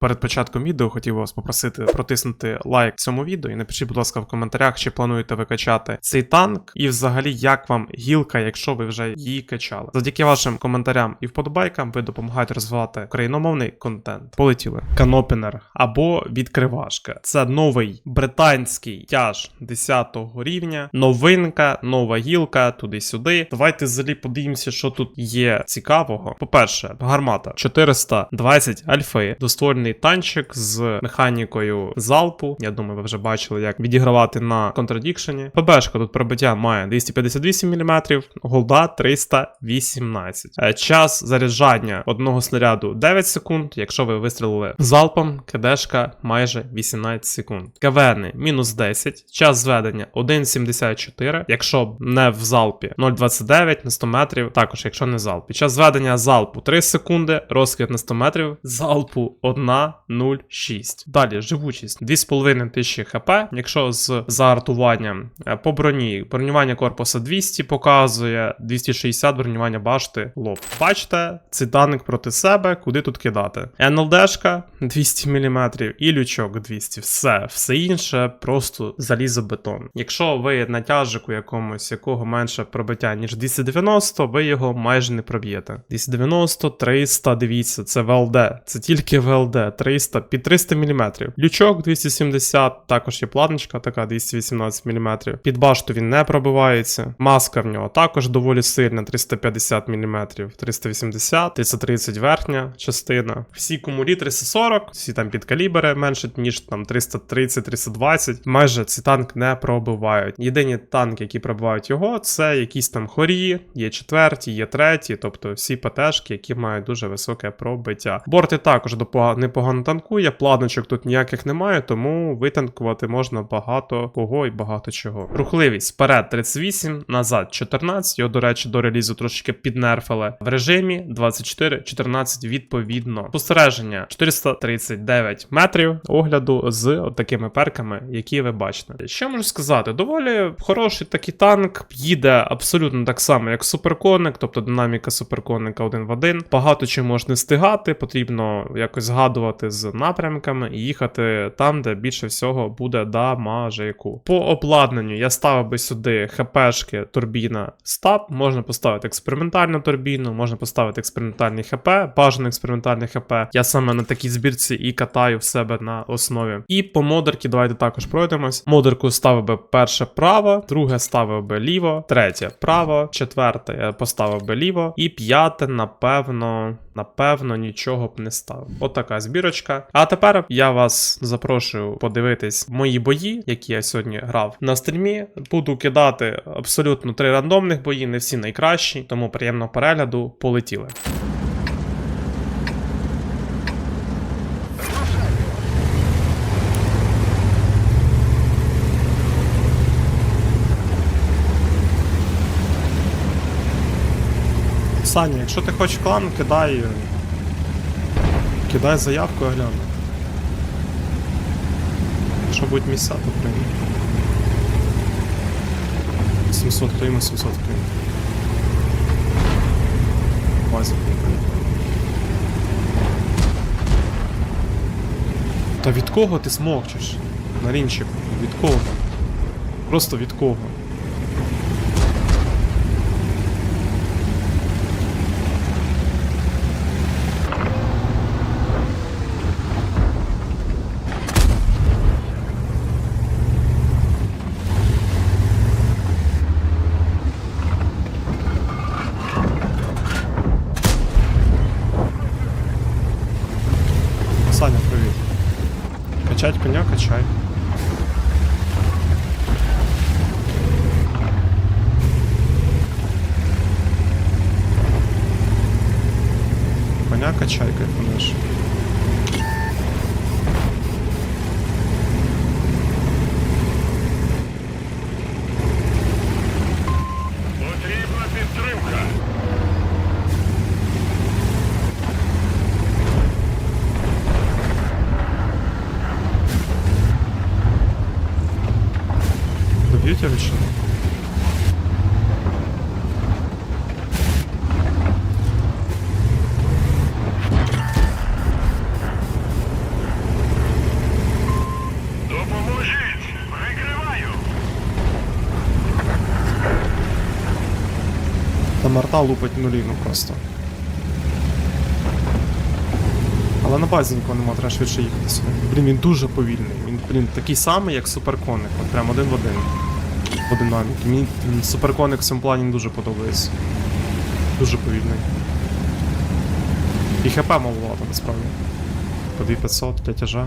Перед початком відео хотів вас попросити протиснути лайк цьому відео і напишіть, будь ласка, в коментарях, чи плануєте ви качати цей танк, і взагалі як вам гілка, якщо ви вже її качали. Завдяки вашим коментарям і вподобайкам ви допомагаєте розвивати україномовний контент. Полетіли. Канопінер або відкривашка. Це новий британський тяж 10 рівня, новинка, нова гілка, туди-сюди. Давайте взагалі подивимося, що тут є цікавого. По-перше, гармата 420 альфи, доствольний танчик з механікою залпу. Я думаю, ви вже бачили, як відігравати на контрадікшені. ПБшка тут пробиття має 258 мм, голда 318. Е, Час заряджання одного снаряду 9 секунд. Якщо ви вистрілили залпом, кдшка майже 18 секунд. КВН мінус 10, час зведення 1,74. Якщо не в залпі 0,29 на 100 метрів, також якщо не залп. Під час зведення залпу 3 секунди, розкид на 100 метрів, залпу 1,06. Далі живучість 2,5 тисячі хп. Якщо з заартуванням е, по броні, бронювання корпуса 200 показує, 260 бронювання башти лоб. Бачите, цей даник проти себе, куди тут кидати. НЛДшка 200 мм і лючок 200. Все, все інше просто залізобетон. Якщо ви на тяжику якомусь, якого менше пробиття, ніж 290, ви його майже не проб'єте. 290, 300, дивіться, це ВЛД. Це тільки ВЛД, 300, під 300 мм. Лючок 270, також є планочка, така 218 мм. Під башту він не пробивається. Маска в нього також доволі сильна, 350 мм, 380, 330 верхня частина. Всі кумулі 340, всі там підкалібери менше, ніж там 330-320. Майже ці танк не пробивають. Єдині танки, які пробивають його, це якісь там хорі, є четверті, є треті, тобто всі ПТшки, які мають дуже високе пробиття. Борти також допога- непогано танкує, планочок тут ніяких немає, тому витанкувати можна багато кого і багато чого. Рухливість вперед 38, назад 14. Його, до речі, до релізу трошки піднерфили. В режимі 24-14 відповідно. Спостереження 439 метрів огляду з такими перками, які ви бачите. Що можу сказати? Доволі хороший такий танк. Їде абсолютно так само, як суперконик, тобто динаміка суперконика один в один. Багато чим можна стигати, потрібно якось згадувати з напрямками і їхати там, де більше всього буде дамажику. По обладнанню я ставив би сюди ХПшки, турбіна, стаб. Можна поставити експериментальну турбіну, можна поставити експериментальний ХП, бажано експериментальний ХП. Я саме на такій збірці і катаю в себе на основі. І по модерки давайте також пройдемось. Модерку ставив би перше право, друге ставив би ліво, третє право, четверте я поставив би ліво, і п'яте, напевно, напевно, нічого б не ставив. Отака збірочка. А тепер я вас запрошую подивитись мої бої, які я сьогодні грав на стрімі. Буду кидати абсолютно три рандомних бої, не всі найкращі, тому приємного перегляду. Полетіли. Саня, якщо ти хочеш клан, кидай. Кидай заявку, я гляну. Якщо будуть місця, то прийму. 700 прийму, 700 прийму. Базі. Та від кого ти смокчеш? Нарінчику, від кого? Просто від кого? Качать коня, качай. Коня качай, кайфанеш. б'ють його чи ні? Допоможіть! Прикриваю! Там арта лупить нуліну просто. Але на базі нікого нема, треба швидше їхати сюди. Блін, він дуже повільний. Він, блін, такий самий, як суперконик. От прям один в один. В динаміки. Мені суперконик в цьому плані дуже подобається. Дуже повільний. І хп маловато, насправді. По 2500 для тяжа.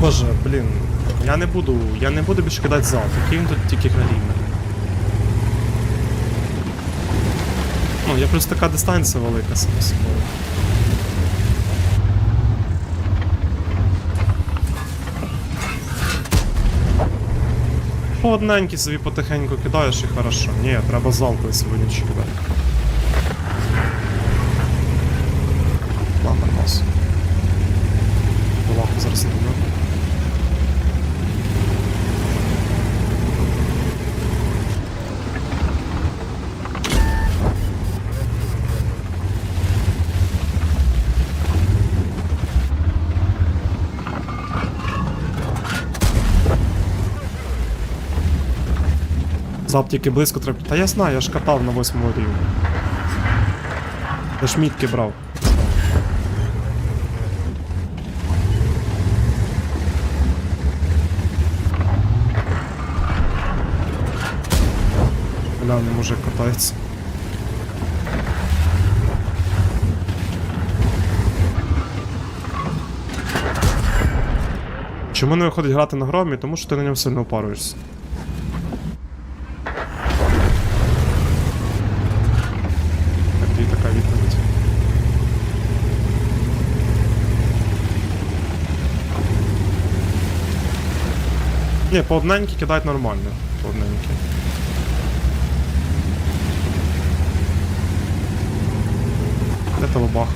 Боже, блін. Я не буду. Я не буду більше кидати залп. Який він тут тільки галімий. Ну, я плюс така дистанція велика сама собою. По собі потихеньку кидаєш і хорошо. Ні, треба залпи сьогодні кидати. Ладно, нос. Лапу зараз не буду. Зап тільки близько треба. Та я знаю, я ж катав на восьмому рівні. Я ж мітки брав. Глянь, мужик катається. Чому не виходить грати на громі? Тому що ти на ньому сильно опаруєшся. Так тобі така відповідь. Ні, по одненьки кидають нормально. По одненьки. Де толбах?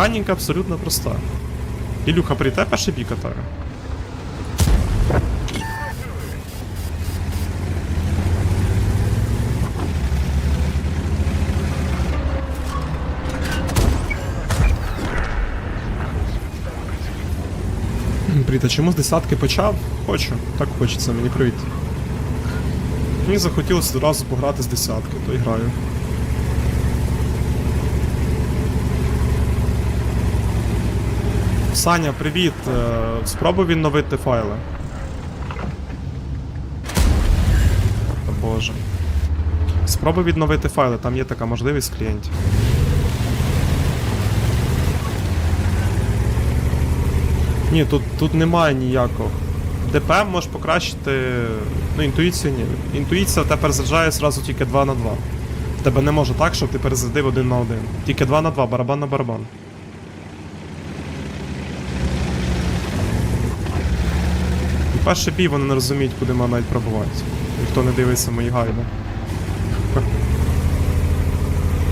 Механіка абсолютно проста. Ілюха, прийте перший бій катаю. Пріта, чому з десятки почав? Хочу. Так хочеться, мені привіт. Мені захотілося одразу пограти з десятки, то й граю. Саня, привіт. Е, Спробуй відновити файли. О боже. Спробуй відновити файли, там є така можливість клієнтів. Ні, тут, тут немає ніякого. ДП можеш покращити. Ну, інтуїцію ні. Інтуїція тебе перезаряджає зразу тільки 2 на 2. В тебе не може так, щоб ти перезарядив 1 на 1. Тільки 2 на 2, барабан на барабан. Перший бій вони не розуміють, куди мене навіть пробувати. Ніхто не дивиться мої гайди.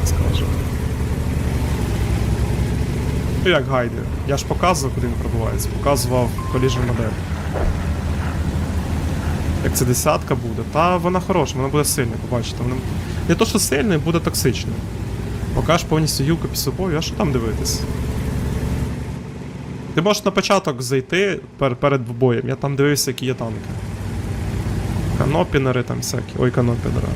Скажу. Ну як гайди? Я ж показував, куди він пробувається. Показував коліжну модель. Як це десятка буде, та вона хороша, вона буде сильна, побачите. Вона... Не то, що сильна, буде токсична. Покаж повністю гілку під собою, а що там дивитись? Ти можеш на початок зайти пер- перед боєм, я там дивився, які є танки. Канопінери там всякі. Ой, канопінери.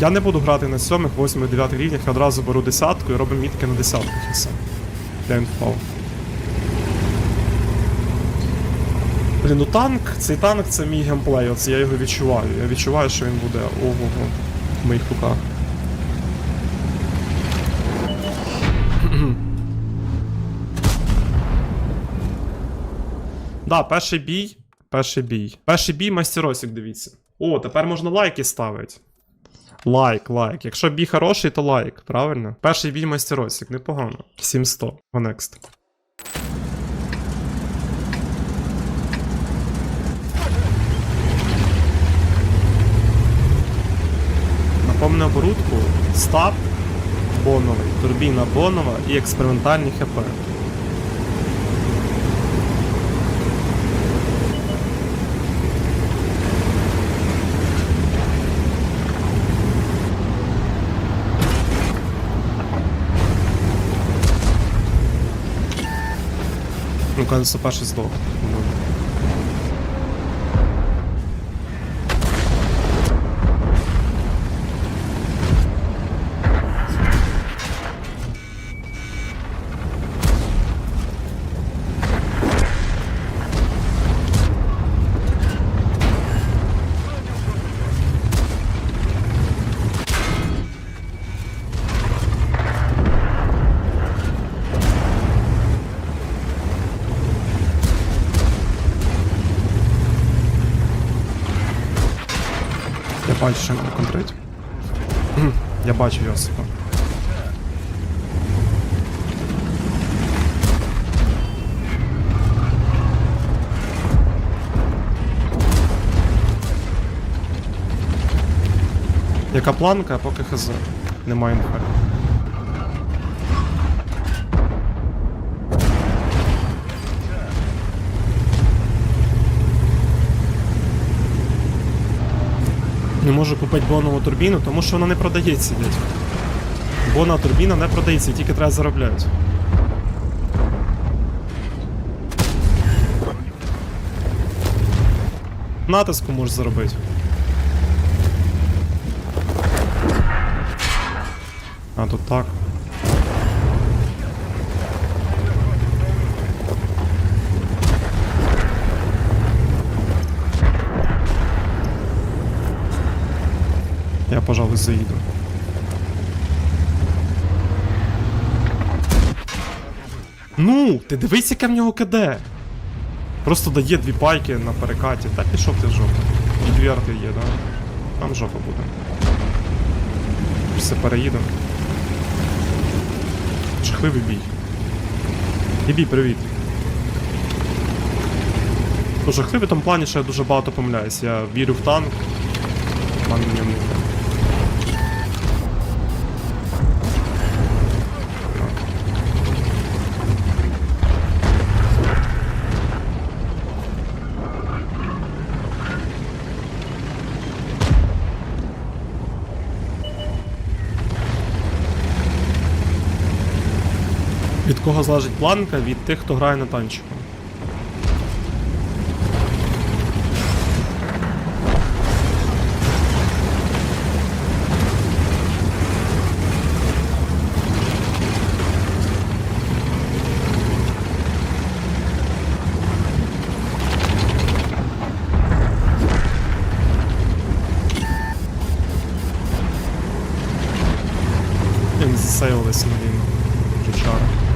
Я не буду грати на 7, 8, 9 рівнях, я одразу беру десятку і робимо мітки на десятках і. Блін, ну танк, цей танк це мій геймплей, оце я його відчуваю. Я відчуваю, що він буде ого-го в моїх руках. Да, перший бій. Перший бій. Перший бій мастеросик, дивіться. О, тепер можна лайки ставити. Лайк, лайк. Якщо бій хороший, то лайк, правильно? Перший бій мастеросик, непогано. 700. Go next. Напомню оборудку, стаб боновий, турбіна бонова і експериментальні ХП. Ну, кажется, перший здох. Бачу, що він контрить. Я бачу його Йосипа. Яка планка, а поки хз. Немає інфи. Не можу купити бонову турбіну, тому що вона не продається, блядь. Бона турбіна не продається, тільки треба заробляти. Натиску можеш заробити. А, тут так. Пожалуй, заїду. Ну, ти дивись, яке в нього КД. Просто дає дві пайки на перекаті. Та пішов ти в жопу. І дві арти є, да? Там жопа буде. Все переїдемо. Жахливий бій. Бібі, привіт. Ну, жахливий тому плані, що я дуже багато помиляюсь. Я вірю в танк. Кого залежить планка? Від тих, хто грає на танчику. Він засеювалися на війну. Жучара.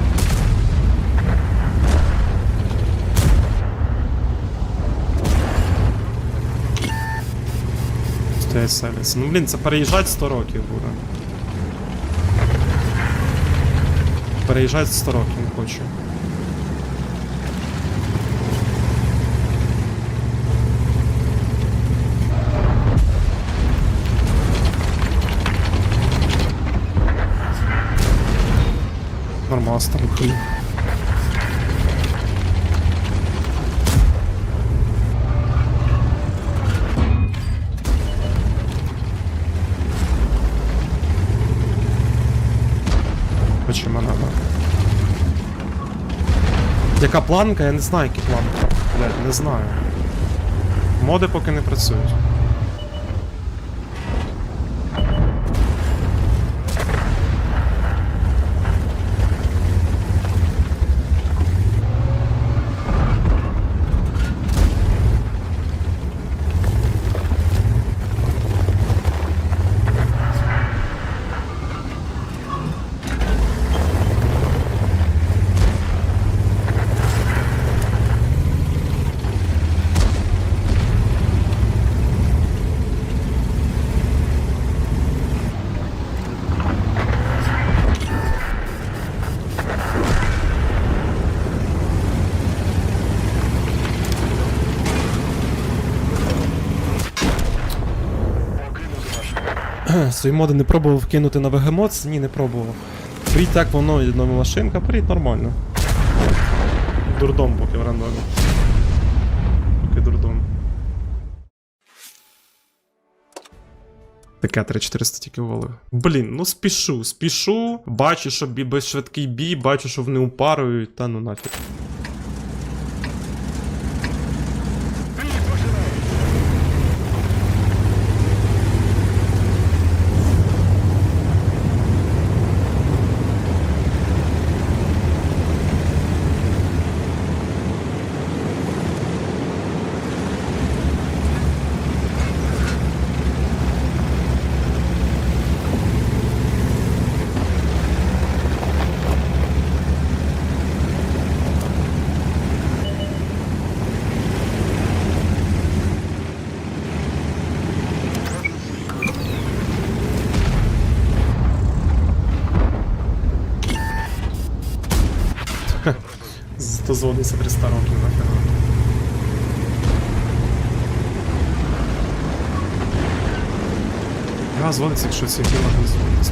Де селиться? Ну блін, це переїжджати 100 років буде. Переїжджати 100 років не хочу. Нормально старий хуй. Яка планка? Я не знаю, які планки. Блять, не знаю. Моди поки не працюють. Свої моди не пробував вкинути на вегемоц? Ні, не пробував. Прить так воно, нова машинка, прить нормально. Дурдом поки в рандомі. Поки дурдом. Таке 3400 тільки ввалив. Блін, ну спішу, спішу. Бачу, що бі безшвидкий бій, бачу, що вони упарують, та ну нафіг. Зато зводиться 300 років нахер. Гра зводиться, якщо ці фільми не зводиться,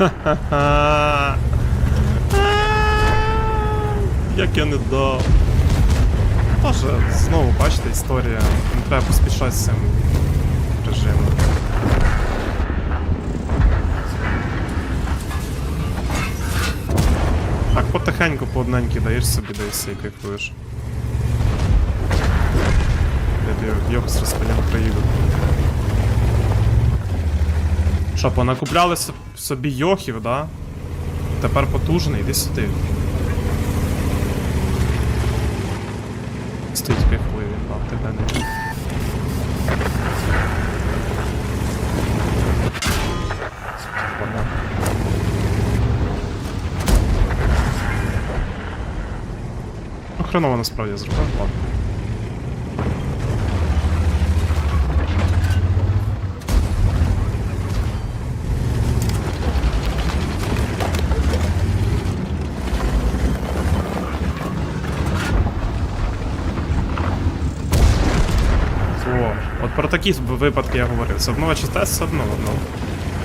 Ха-ха. Як я не дав. Тоже, знову, бачите, історія. Не треба поспішати з цим режимом. Так, потихеньку по одненькій даєш собі, да і кайфуєш. Я його з розпалям приїду. Що, понакупляли собі йохів, да? Тепер потужний, іди сюди. Стій тобі хуй, він тебе не. Ну хреново насправді зробив, ладно. Такі випадки я говорив. Це обнова чи тест, це обнова. Ну.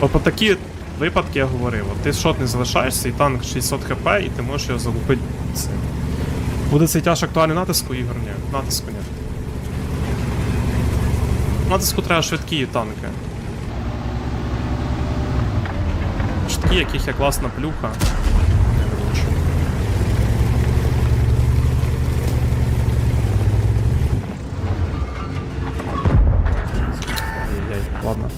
От про такі випадки я говорив. От ти шот не залишаєшся, і танк 600 хп, і ти можеш його залупити. Буде цей тяж актуальний натиску, Ігор? Ні. Натиску ні. Натиску треба швидкі танки. Швидкі, яких є класна плюха. Ладно.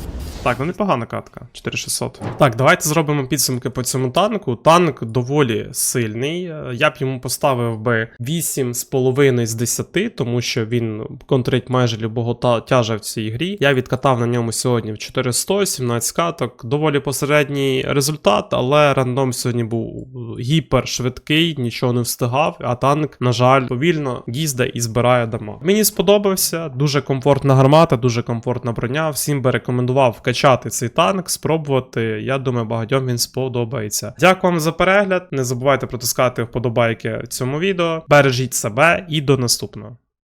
Так, ну непогана катка. 4600. Так, давайте зробимо підсумки по цьому танку. Танк доволі сильний. Я б йому поставив би 8,5 з 10, тому що він контрить майже любого тяжа в цій грі. Я відкатав на ньому сьогодні в 400, 17 каток. Доволі посередній результат, але рандом сьогодні був гіпер швидкий, нічого не встигав, а танк, на жаль, повільно їзде і збирає дома. Мені сподобався, дуже комфортна гармата, дуже комфортна броня. Всім би рекомендував вкачати цей танк, спробувати. Я думаю, багатьом він сподобається. Дякую вам за перегляд. Не забувайте протискати вподобайки цьому відео. Бережіть себе і до наступного.